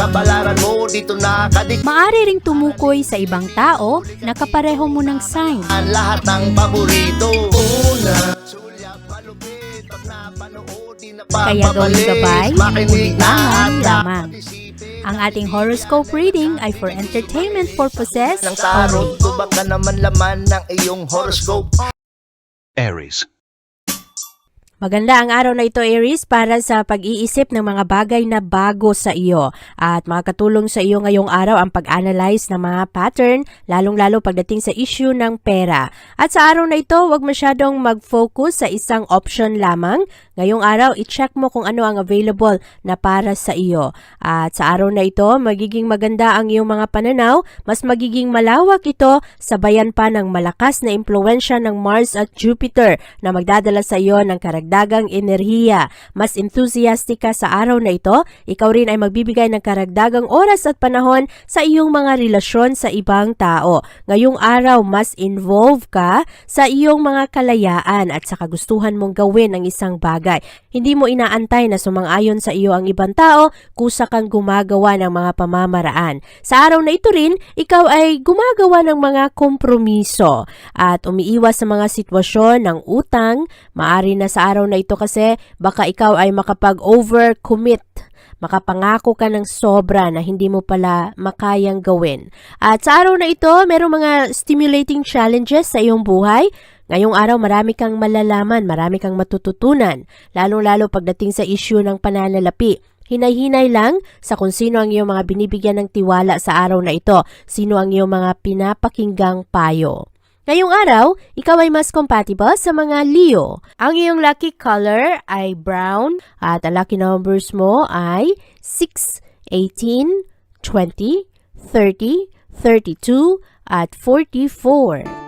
Kabalaran mo dito nakadik Maari ring tumukoy sa ibang tao na kapareho mo ng sign. ang lahat ng paborito Una, sulyap malupit Pag napanood, di na Kaya papapalit. gabay, Makinig na lamang. Ang ating horoscope reading ay for entertainment purposes ng tarot only. Kung baka naman laman ng iyong horoscope Aries. Maganda ang araw na ito, Aries, para sa pag-iisip ng mga bagay na bago sa iyo. At makakatulong sa iyo ngayong araw ang pag-analyze ng mga pattern, lalong-lalo pagdating sa issue ng pera. At sa araw na ito, huwag masyadong mag-focus sa isang option lamang. Ngayong araw, i-check mo kung ano ang available na para sa iyo. At sa araw na ito, magiging maganda ang iyong mga pananaw, mas magiging malawak ito, sabayan pa ng malakas na impluensya ng Mars at Jupiter na magdadala sa iyo ng karagdagang enerhiya. Mas enthusiastic ka sa araw na ito, ikaw rin ay magbibigay ng karagdagang oras at panahon sa iyong mga relasyon sa ibang tao. Ngayong araw, mas involve ka sa iyong mga kalayaan at sa kagustuhan mong gawin ang isang bagay. Hindi mo inaantay na sumang-ayon sa iyo ang ibang tao, kusa kang gumagawa ng mga pamamaraan. Sa araw na ito rin, ikaw ay gumagawa ng mga kompromiso at umiiwas sa mga sitwasyon ng utang. Maari na sa araw na ito kasi baka ikaw ay makapag-overcommit makapangako ka ng sobra na hindi mo pala makayang gawin. At sa araw na ito, merong mga stimulating challenges sa iyong buhay. Ngayong araw, marami kang malalaman, marami kang matututunan, lalong-lalo pagdating sa issue ng pananalapi. Hinay-hinay lang sa kung sino ang iyong mga binibigyan ng tiwala sa araw na ito, sino ang iyong mga pinapakinggang payo. Ngayong araw, ikaw ay mas compatible sa mga Leo. Ang iyong lucky color ay brown at ang lucky numbers mo ay 6, 18, 20, 30, 32 at 44.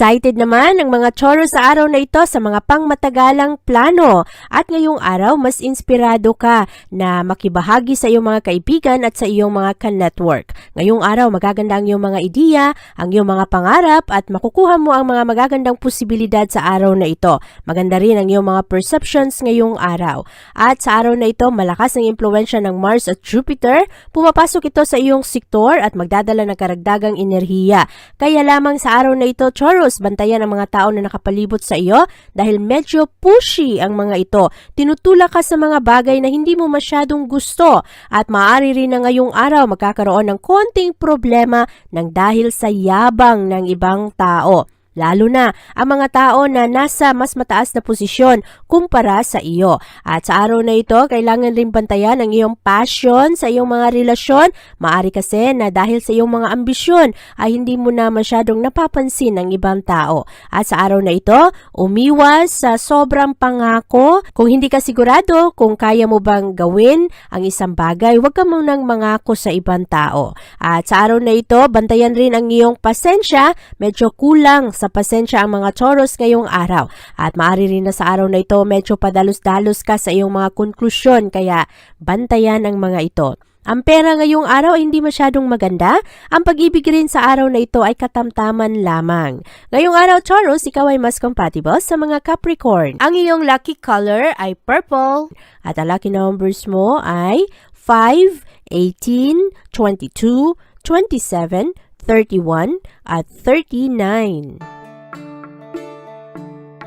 Excited naman ang mga choro sa araw na ito sa mga pangmatagalang plano at ngayong araw mas inspirado ka na makibahagi sa iyong mga kaibigan at sa iyong mga ka-network. Ngayong araw magaganda ang iyong mga ideya, ang iyong mga pangarap at makukuha mo ang mga magagandang posibilidad sa araw na ito. Maganda rin ang iyong mga perceptions ngayong araw. At sa araw na ito malakas ang impluensya ng Mars at Jupiter, pumapasok ito sa iyong sektor at magdadala ng karagdagang enerhiya. Kaya lamang sa araw na ito, Taurus, bantayan ang mga tao na nakapalibot sa iyo dahil medyo pushy ang mga ito. Tinutulak ka sa mga bagay na hindi mo masyadong gusto at maaari rin na ngayong araw magkakaroon ng konting problema ng dahil sa yabang ng ibang tao. Lalo na ang mga tao na nasa mas mataas na posisyon kumpara sa iyo. At sa araw na ito, kailangan rin bantayan ang iyong passion sa iyong mga relasyon. Maari kasi na dahil sa iyong mga ambisyon ay hindi mo na masyadong napapansin ng ibang tao. At sa araw na ito, umiwas sa sobrang pangako. Kung hindi ka sigurado kung kaya mo bang gawin ang isang bagay, huwag ka munang mangako sa ibang tao. At sa araw na ito, bantayan rin ang iyong pasensya. Medyo kulang sa pasensya ang mga Taurus ngayong araw. At maaari rin na sa araw na ito medyo padalos-dalos ka sa iyong mga konklusyon kaya bantayan ang mga ito. Ang pera ngayong araw ay hindi masyadong maganda. Ang pag-ibig rin sa araw na ito ay katamtaman lamang. Ngayong araw, Taurus, ikaw ay mas compatible sa mga Capricorn. Ang iyong lucky color ay purple. At ang lucky numbers mo ay 5, 18, 22, 27, 31 at 39.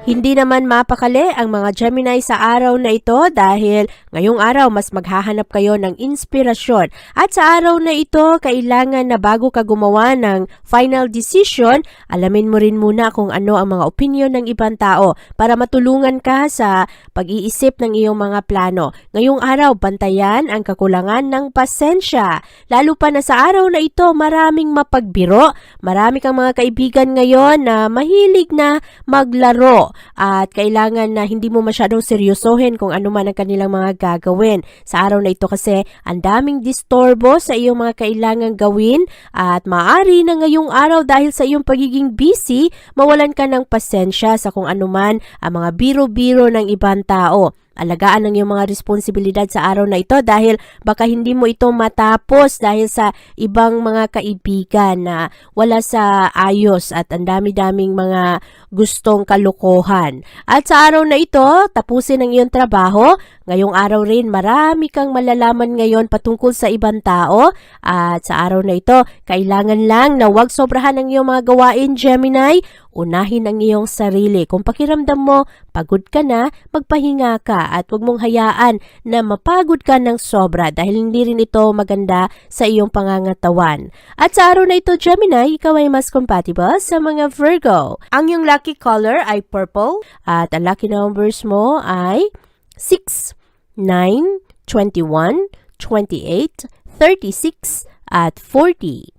Hindi naman mapakali ang mga Gemini sa araw na ito dahil ngayong araw mas maghahanap kayo ng inspirasyon. At sa araw na ito, kailangan na bago ka gumawa ng final decision, alamin mo rin muna kung ano ang mga opinion ng ibang tao para matulungan ka sa pag-iisip ng iyong mga plano. Ngayong araw, bantayan ang kakulangan ng pasensya. Lalo pa na sa araw na ito, maraming mapagbiro. Marami kang mga kaibigan ngayon na mahilig na maglaro at kailangan na hindi mo masyadong seryosohin kung ano man ang kanilang mga gagawin. Sa araw na ito kasi, ang daming distorbo sa iyong mga kailangan gawin at maaari na ngayong araw dahil sa iyong pagiging busy, mawalan ka ng pasensya sa kung ano man ang mga biro-biro ng ibang tao. Alagaan ang iyong mga responsibilidad sa araw na ito dahil baka hindi mo ito matapos dahil sa ibang mga kaibigan na wala sa ayos at ang dami-daming mga gustong kalokohan. At sa araw na ito, tapusin ang iyong trabaho. Ngayong araw rin, marami kang malalaman ngayon patungkol sa ibang tao. At sa araw na ito, kailangan lang na huwag sobrahan ang iyong mga gawain, Gemini. Unahin ang iyong sarili. Kung pakiramdam mo, pagod ka na, magpahinga ka at huwag mong hayaan na mapagod ka ng sobra dahil hindi rin ito maganda sa iyong pangangatawan. At sa araw na ito, Gemini, ikaw ay mas compatible sa mga Virgo. Ang iyong lucky color ay purple at ang lucky numbers mo ay 6, 9, 21, 28, 36, at 40.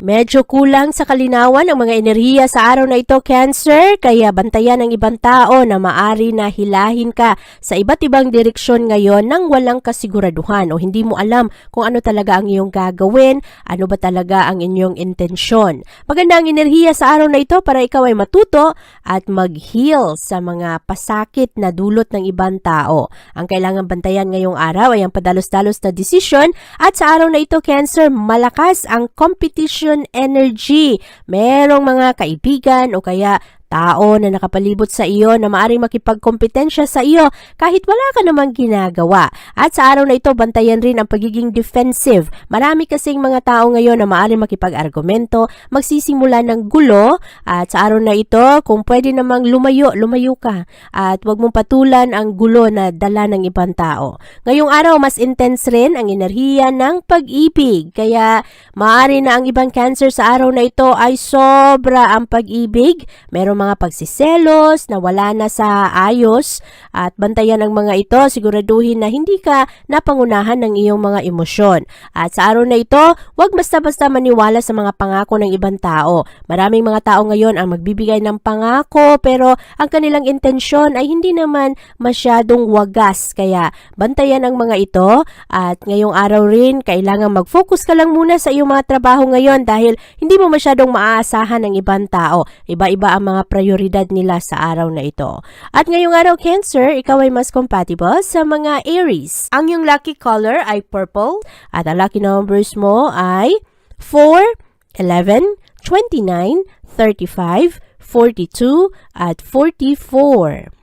Medyo kulang sa kalinawan ang mga enerhiya sa araw na ito, Cancer, kaya bantayan ng ibang tao na maari na hilahin ka sa iba't ibang direksyon ngayon nang walang kasiguraduhan o hindi mo alam kung ano talaga ang iyong gagawin, ano ba talaga ang inyong intensyon. Maganda ang enerhiya sa araw na ito para ikaw ay matuto at mag-heal sa mga pasakit na dulot ng ibang tao. Ang kailangan bantayan ngayong araw ay ang padalos-dalos na desisyon at sa araw na ito, Cancer, malakas ang competition energy. Merong mga kaibigan o kaya tao na nakapalibot sa iyo na maaring makipagkompetensya sa iyo kahit wala ka namang ginagawa. At sa araw na ito, bantayan rin ang pagiging defensive. Marami kasing mga tao ngayon na maaring makipag-argumento, magsisimula ng gulo at sa araw na ito, kung pwede namang lumayo, lumayo ka at huwag mong patulan ang gulo na dala ng ibang tao. Ngayong araw, mas intense rin ang enerhiya ng pag-ibig. Kaya maaari na ang ibang cancer sa araw na ito ay sobra ang pag-ibig. Meron mga pagsiselos na wala na sa ayos at bantayan ang mga ito, siguraduhin na hindi ka napangunahan ng iyong mga emosyon. At sa araw na ito, huwag basta-basta maniwala sa mga pangako ng ibang tao. Maraming mga tao ngayon ang magbibigay ng pangako pero ang kanilang intensyon ay hindi naman masyadong wagas. Kaya bantayan ang mga ito at ngayong araw rin kailangan mag-focus ka lang muna sa iyong mga trabaho ngayon dahil hindi mo masyadong maaasahan ng ibang tao. Iba-iba ang mga prioridad nila sa araw na ito. At ngayong araw, Cancer, ikaw ay mas compatible sa mga Aries. Ang iyong lucky color ay purple at ang lucky numbers mo ay 4, 11, 29, 35, 42, at 44.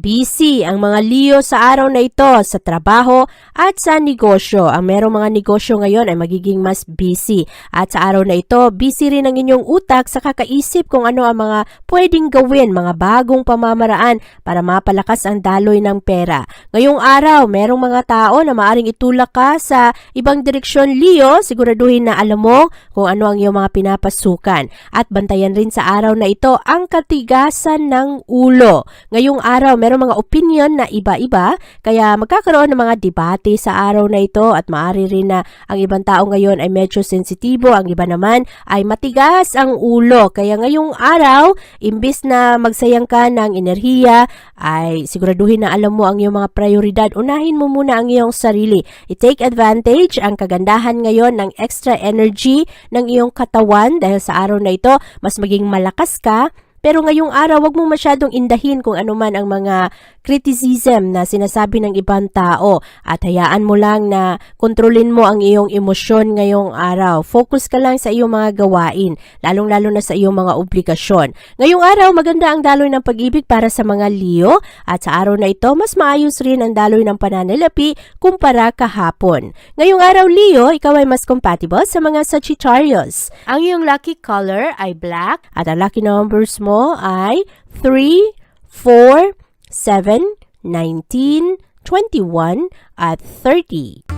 Busy ang mga Leo sa araw na ito sa trabaho at sa negosyo. Ang merong mga negosyo ngayon ay magiging mas busy. At sa araw na ito, busy rin ang inyong utak sa kakaisip kung ano ang mga pwedeng gawin, mga bagong pamamaraan para mapalakas ang daloy ng pera. Ngayong araw, merong mga tao na maaring itulak ka sa ibang direksyon, Leo. Siguraduhin na alam mo kung ano ang iyong mga pinapasukan. At bantayan rin sa araw na ito ang katigasan ng ulo. Ngayong araw, merong mga opinion na iba-iba, kaya magkakaroon ng mga debate sa araw na ito at maaari rin na ang ibang tao ngayon ay medyo sensitibo, ang iba naman ay matigas ang ulo. Kaya ngayong araw, imbis na magsayang ka ng enerhiya, ay siguraduhin na alam mo ang iyong mga prioridad. Unahin mo muna ang iyong sarili. I-take advantage ang kagandahan ngayon ng extra energy ng iyong katawan dahil sa araw na ito, mas maging malakas ka pero ngayong araw, wag mong masyadong indahin kung ano man ang mga criticism na sinasabi ng ibang tao at hayaan mo lang na kontrolin mo ang iyong emosyon ngayong araw. Focus ka lang sa iyong mga gawain, lalong-lalo na sa iyong mga obligasyon. Ngayong araw, maganda ang daloy ng pag-ibig para sa mga Leo at sa araw na ito, mas maayos rin ang daloy ng pananalapi kumpara kahapon. Ngayong araw, Leo, ikaw ay mas compatible sa mga Sagittarius. Ang iyong lucky color ay black at ang lucky numbers mo ay 3, 4, 7, 19, 21 at 30.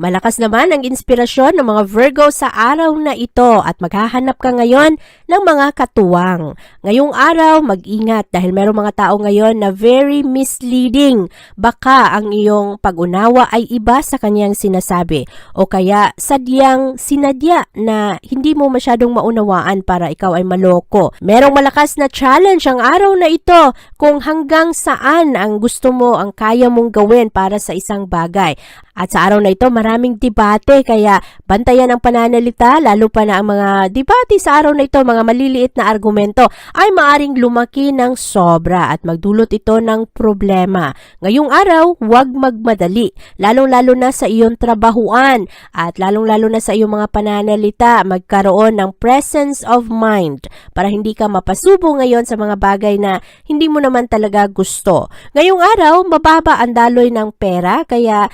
Malakas naman ang inspirasyon ng mga Virgo sa araw na ito at maghahanap ka ngayon ng mga katuwang. Ngayong araw, mag-ingat dahil merong mga tao ngayon na very misleading. Baka ang iyong pag-unawa ay iba sa kanyang sinasabi o kaya sadyang sinadya na hindi mo masyadong maunawaan para ikaw ay maloko. Merong malakas na challenge ang araw na ito kung hanggang saan ang gusto mo, ang kaya mong gawin para sa isang bagay. At sa araw na ito, maraming debate kaya bantayan ang pananalita lalo pa na ang mga debate sa araw na ito, mga maliliit na argumento ay maaring lumaki ng sobra at magdulot ito ng problema. Ngayong araw, huwag magmadali, lalong-lalo na sa iyong trabahuan at lalong-lalo na sa iyong mga pananalita, magkaroon ng presence of mind para hindi ka mapasubo ngayon sa mga bagay na hindi mo naman talaga gusto. Ngayong araw, mababa ang daloy ng pera kaya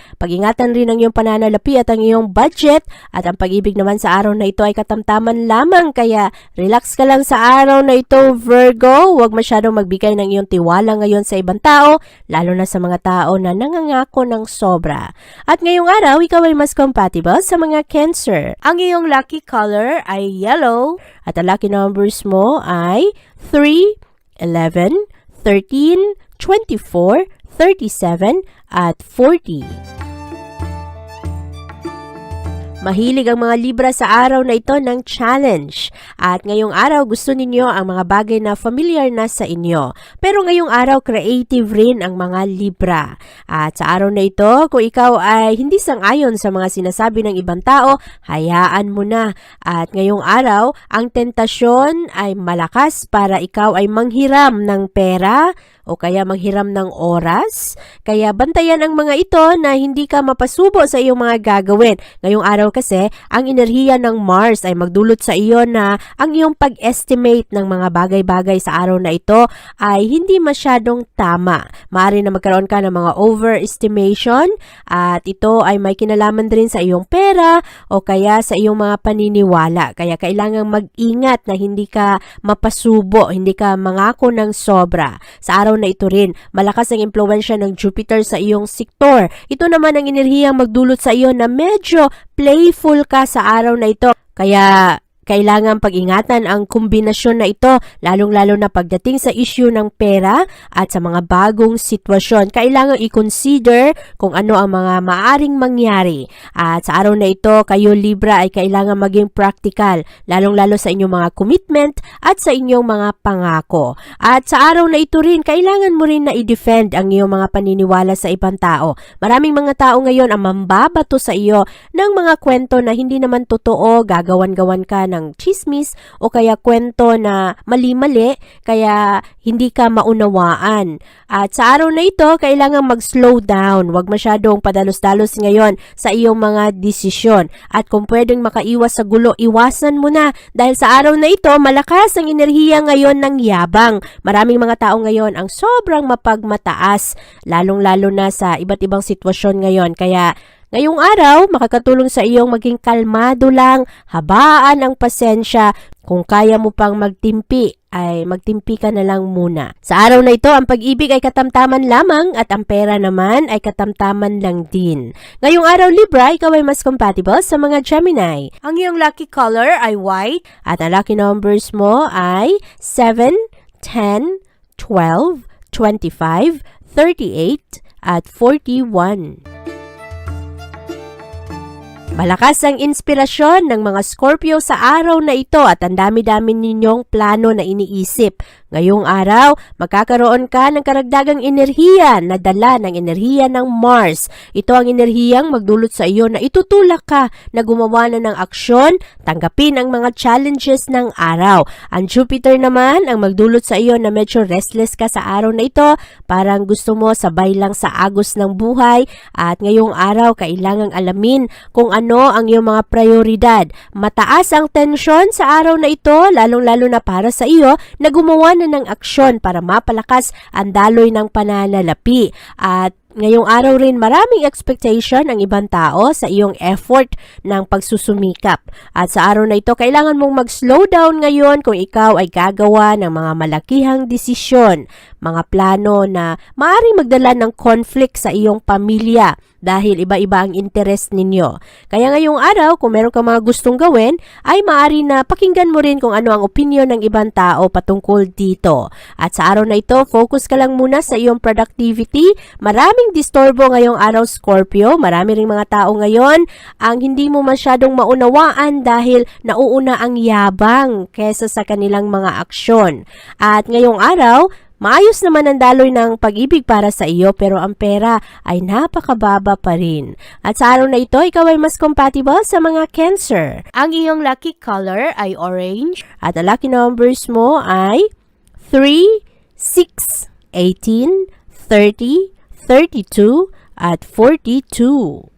pag-ingatan rin ang iyong pananalapi at ang iyong budget at ang pag-ibig naman sa araw na ito ay katamtaman lamang kaya relax ka lang sa araw na ito Virgo, huwag masyadong magbigay ng iyong tiwala ngayon sa ibang tao lalo na sa mga tao na nangangako ng sobra. At ngayong araw, ikaw ay mas compatible sa mga Cancer. Ang iyong lucky color ay yellow at ang lucky numbers mo ay 3, 11, 13, 24, 37 at 40. Mahilig ang mga Libra sa araw na ito ng challenge. At ngayong araw gusto ninyo ang mga bagay na familiar na sa inyo. Pero ngayong araw creative rin ang mga Libra. At sa araw na ito, kung ikaw ay hindi sang-ayon sa mga sinasabi ng ibang tao, hayaan mo na. At ngayong araw, ang tentasyon ay malakas para ikaw ay manghiram ng pera, o kaya manghiram ng oras. Kaya bantayan ang mga ito na hindi ka mapasubo sa iyong mga gagawin. Ngayong araw kasi, ang enerhiya ng Mars ay magdulot sa iyo na ang iyong pag-estimate ng mga bagay-bagay sa araw na ito ay hindi masyadong tama. Maaari na magkaroon ka ng mga overestimation at ito ay may kinalaman din sa iyong pera o kaya sa iyong mga paniniwala. Kaya kailangang mag-ingat na hindi ka mapasubo, hindi ka mangako ng sobra. Sa araw na ito rin, malakas ang impluensya ng Jupiter sa iyong sektor. Ito naman ang enerhiyang magdulot sa iyo na medyo playful ka sa araw na ito. Kaya kailangan pag-ingatan ang kombinasyon na ito, lalong-lalo na pagdating sa issue ng pera at sa mga bagong sitwasyon. Kailangan i-consider kung ano ang mga maaring mangyari. At sa araw na ito, kayo Libra ay kailangan maging practical, lalong-lalo sa inyong mga commitment at sa inyong mga pangako. At sa araw na ito rin, kailangan mo rin na i-defend ang iyong mga paniniwala sa ibang tao. Maraming mga tao ngayon ang mambabato sa iyo ng mga kwento na hindi naman totoo, gagawan-gawan ka ng chismis o kaya kwento na mali-mali kaya hindi ka maunawaan. At sa araw na ito, kailangan mag-slow down. Huwag masyadong padalos-dalos ngayon sa iyong mga desisyon. At kung pwedeng makaiwas sa gulo, iwasan mo na. Dahil sa araw na ito, malakas ang enerhiya ngayon ng yabang. Maraming mga tao ngayon ang sobrang mapagmataas, lalong-lalo na sa iba't ibang sitwasyon ngayon. Kaya Ngayong araw, makakatulong sa iyong maging kalmado lang, habaan ang pasensya. Kung kaya mo pang magtimpi, ay magtimpi ka na lang muna. Sa araw na ito, ang pag-ibig ay katamtaman lamang at ang pera naman ay katamtaman lang din. Ngayong araw, Libra, ikaw ay mas compatible sa mga Gemini. Ang iyong lucky color ay white at ang lucky numbers mo ay 7, 10, 12, 25, 38, at 41. Malakas ang inspirasyon ng mga Scorpio sa araw na ito at ang dami-dami ninyong plano na iniisip. Ngayong araw, magkakaroon ka ng karagdagang enerhiya na dala ng enerhiya ng Mars. Ito ang enerhiyang magdulot sa iyo na itutulak ka na gumawa na ng aksyon, tanggapin ang mga challenges ng araw. Ang Jupiter naman ang magdulot sa iyo na medyo restless ka sa araw na ito, parang gusto mo sabay lang sa agos ng buhay at ngayong araw kailangang alamin kung ano ang iyong mga prioridad. Mataas ang tensyon sa araw na ito, lalong-lalo na para sa iyo na gumawa na ng aksyon para mapalakas ang daloy ng pananalapi. At Ngayong araw rin maraming expectation ang ibang tao sa iyong effort ng pagsusumikap. At sa araw na ito, kailangan mong mag-slow down ngayon kung ikaw ay gagawa ng mga malakihang desisyon, mga plano na maaaring magdala ng conflict sa iyong pamilya dahil iba-iba ang interest ninyo. Kaya ngayong araw, kung meron ka mga gustong gawin, ay maaari na pakinggan mo rin kung ano ang opinion ng ibang tao patungkol dito. At sa araw na ito, focus ka lang muna sa iyong productivity. Maraming disturbo ngayong araw, Scorpio. Marami ring mga tao ngayon ang hindi mo masyadong maunawaan dahil nauuna ang yabang kesa sa kanilang mga aksyon. At ngayong araw, Maayos naman ang daloy ng pag-ibig para sa iyo pero ang pera ay napakababa pa rin. At sa araw na ito, ikaw ay mas compatible sa mga cancer. Ang iyong lucky color ay orange at ang lucky numbers mo ay 3, 6, 18, 30, 32 at 42.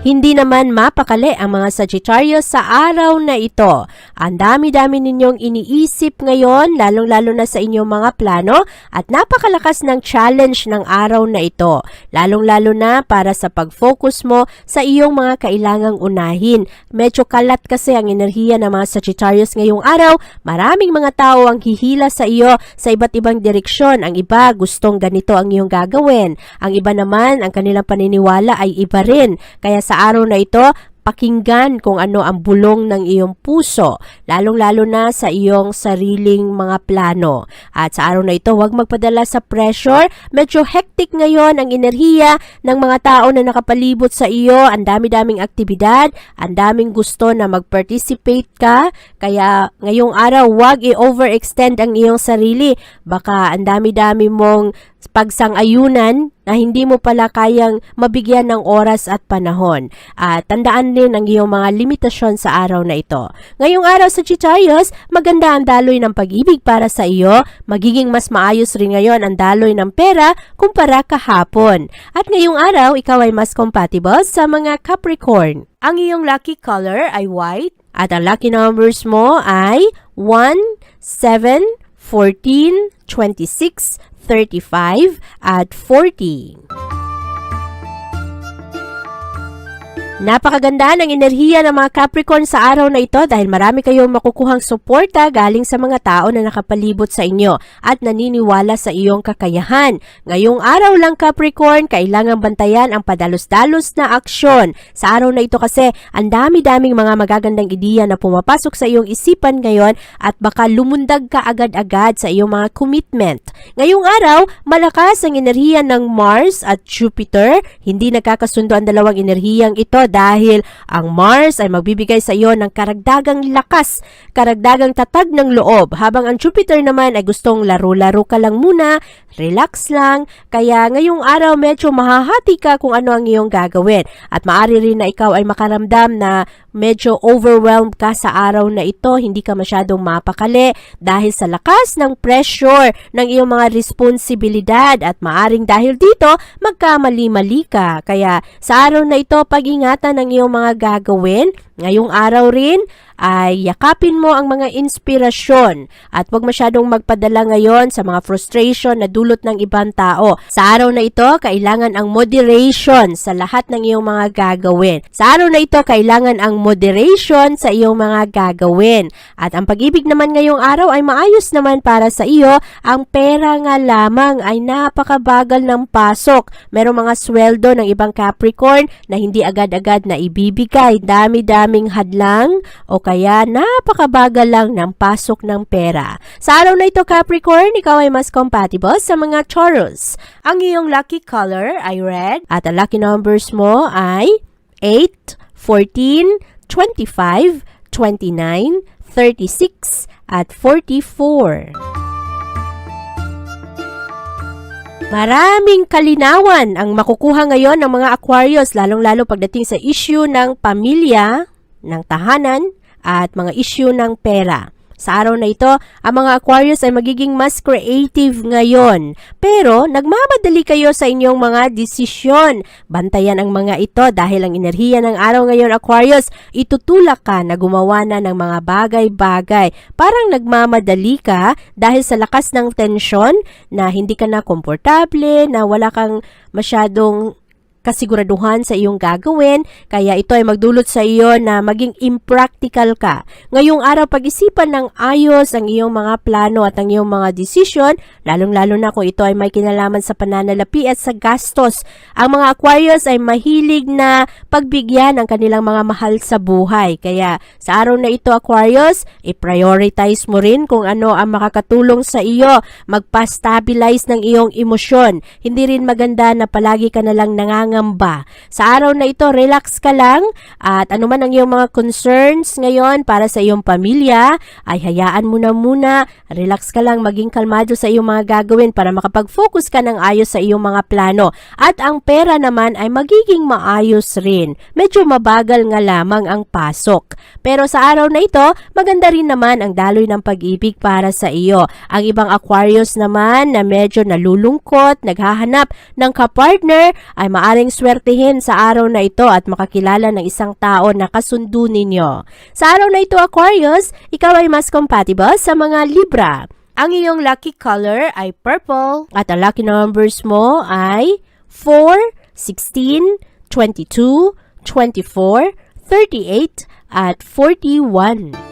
Hindi naman mapakali ang mga Sagittarius sa araw na ito. Ang dami-dami ninyong iniisip ngayon, lalong-lalo na sa inyong mga plano at napakalakas ng challenge ng araw na ito. Lalong-lalo na para sa pag-focus mo sa iyong mga kailangang unahin. Medyo kalat kasi ang enerhiya ng mga Sagittarius ngayong araw. Maraming mga tao ang hihila sa iyo sa iba't ibang direksyon. Ang iba gustong ganito ang iyong gagawin. Ang iba naman, ang kanilang paniniwala ay iba rin. Kaya sa araw na ito, pakinggan kung ano ang bulong ng iyong puso, lalong-lalo na sa iyong sariling mga plano. At sa araw na ito, huwag magpadala sa pressure. Medyo hectic ngayon ang enerhiya ng mga tao na nakapalibot sa iyo. Ang dami-daming aktibidad, ang daming gusto na mag-participate ka. Kaya ngayong araw, huwag i-overextend ang iyong sarili. Baka ang dami-dami mong pagsang-ayunan na hindi mo pala kayang mabigyan ng oras at panahon. At tandaan din ang iyong mga limitasyon sa araw na ito. Ngayong araw sa Chichayos, maganda ang daloy ng pag-ibig para sa iyo. Magiging mas maayos rin ngayon ang daloy ng pera kumpara kahapon. At ngayong araw, ikaw ay mas compatible sa mga Capricorn. Ang iyong lucky color ay white at ang lucky numbers mo ay 1, 7, 14, 26, 35 at 40. Napakaganda ng enerhiya ng mga Capricorn sa araw na ito dahil marami kayong makukuhang suporta galing sa mga tao na nakapalibot sa inyo at naniniwala sa iyong kakayahan. Ngayong araw lang Capricorn, kailangan bantayan ang padalos-dalos na aksyon. Sa araw na ito kasi, ang dami-daming mga magagandang ideya na pumapasok sa iyong isipan ngayon at baka lumundag ka agad-agad sa iyong mga commitment. Ngayong araw, malakas ang enerhiya ng Mars at Jupiter. Hindi nagkakasundo ang dalawang enerhiyang ito dahil ang Mars ay magbibigay sa iyo ng karagdagang lakas, karagdagang tatag ng loob, habang ang Jupiter naman ay gustong laro-laro ka lang muna, relax lang, kaya ngayong araw medyo mahahati ka kung ano ang iyong gagawin. At maari rin na ikaw ay makaramdam na medyo overwhelmed ka sa araw na ito, hindi ka masyadong mapakali dahil sa lakas ng pressure ng iyong mga responsibilidad at maaring dahil dito magkamali-mali ka. Kaya sa araw na ito, pag-ingatan ang iyong mga gagawin. Ngayong araw rin ay yakapin mo ang mga inspirasyon at huwag masyadong magpadala ngayon sa mga frustration na dulot ng ibang tao. Sa araw na ito, kailangan ang moderation sa lahat ng iyong mga gagawin. Sa araw na ito, kailangan ang moderation sa iyong mga gagawin. At ang pag-ibig naman ngayong araw ay maayos naman para sa iyo. Ang pera nga lamang ay napakabagal ng pasok. Merong mga sweldo ng ibang Capricorn na hindi agad-agad na ibibigay. Dami-dami maraming hadlang o kaya napakabagal lang ng pasok ng pera. Sa araw na ito Capricorn, ikaw ay mas compatible sa mga Taurus. Ang iyong lucky color ay red at ang lucky numbers mo ay 8, 14, 25, 29, 36, at 44. Maraming kalinawan ang makukuha ngayon ng mga Aquarius, lalong-lalo pagdating sa issue ng pamilya, ng tahanan, at mga issue ng pera. Sa araw na ito, ang mga Aquarius ay magiging mas creative ngayon. Pero, nagmamadali kayo sa inyong mga desisyon. Bantayan ang mga ito dahil ang enerhiya ng araw ngayon, Aquarius, itutulak ka na gumawa na ng mga bagay-bagay. Parang nagmamadali ka dahil sa lakas ng tensyon na hindi ka na komportable, na wala kang masyadong kasiguraduhan sa iyong gagawin, kaya ito ay magdulot sa iyo na maging impractical ka. Ngayong araw, pag-isipan ng ayos ang iyong mga plano at ang iyong mga desisyon, lalong-lalo na kung ito ay may kinalaman sa pananalapi at sa gastos. Ang mga Aquarius ay mahilig na pagbigyan ang kanilang mga mahal sa buhay. Kaya sa araw na ito, Aquarius, i-prioritize mo rin kung ano ang makakatulong sa iyo, magpa-stabilize ng iyong emosyon. Hindi rin maganda na palagi ka na lang nangangamba. Sa araw na ito, relax ka lang at anuman ang iyong mga concerns ngayon para sa iyong pamilya, ay hayaan mo na muna, relax ka lang, maging kalmado sa iyong mga gagawin para makapag-focus ka ng ayos sa iyong mga plano. At ang pera naman ay magiging maayos rin. Medyo mabagal nga lamang ang pasok. Pero sa araw na ito, maganda rin naman ang daloy ng pag-ibig para sa iyo. Ang ibang Aquarius naman na medyo nalulungkot, naghahanap ng kapartner, ay maaring swertihin sa araw na ito at makakilala ng isang tao na kasundo ninyo. Sa araw na ito, Aquarius, ikaw ay mas compatible sa mga Libra. Ang iyong lucky color ay purple at ang lucky numbers mo ay 4, 16, 22, 24, 38, at 41.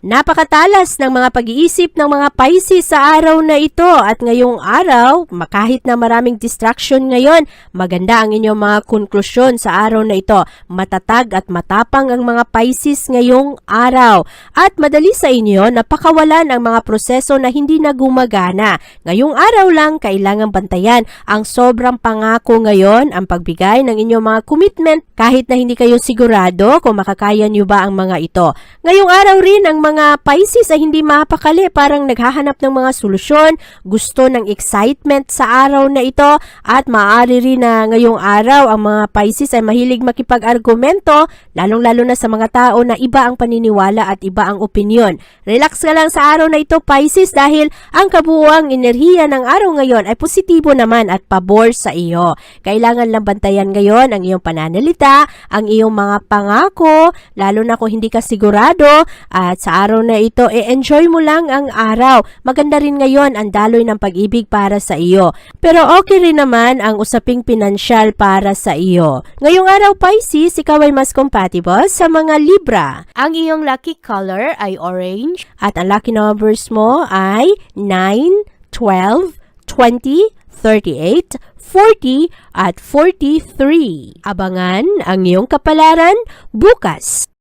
Napakatalas ng mga pag-iisip ng mga Pisces sa araw na ito at ngayong araw, makahit na maraming distraction ngayon, maganda ang inyong mga konklusyon sa araw na ito. Matatag at matapang ang mga Pisces ngayong araw at madali sa inyo na pakawalan ang mga proseso na hindi na gumagana. Ngayong araw lang, kailangan bantayan ang sobrang pangako ngayon, ang pagbigay ng inyong mga commitment kahit na hindi kayo sigurado kung makakaya nyo ba ang mga ito. Ngayong araw rin, ang mga Pisces ay hindi mapakali, parang naghahanap ng mga solusyon, gusto ng excitement sa araw na ito, at maaari rin na ngayong araw ang mga Pisces ay mahilig makipag-argumento, lalong-lalo na sa mga tao na iba ang paniniwala at iba ang opinion. Relax ka lang sa araw na ito, Pisces, dahil ang kabuuang enerhiya ng araw ngayon ay positibo naman at pabor sa iyo. Kailangan lang bantayan ngayon ang iyong pananalita, ang iyong mga pangako, lalo na kung hindi ka sigurado, at sa araw na ito, e-enjoy mo lang ang araw. Maganda rin ngayon ang daloy ng pag-ibig para sa iyo. Pero okay rin naman ang usaping pinansyal para sa iyo. Ngayong araw, Pisces, ikaw ay mas compatible sa mga Libra. Ang iyong lucky color ay orange at ang lucky numbers mo ay 9, 12, 20, 38, 40 at 43. Abangan ang iyong kapalaran bukas.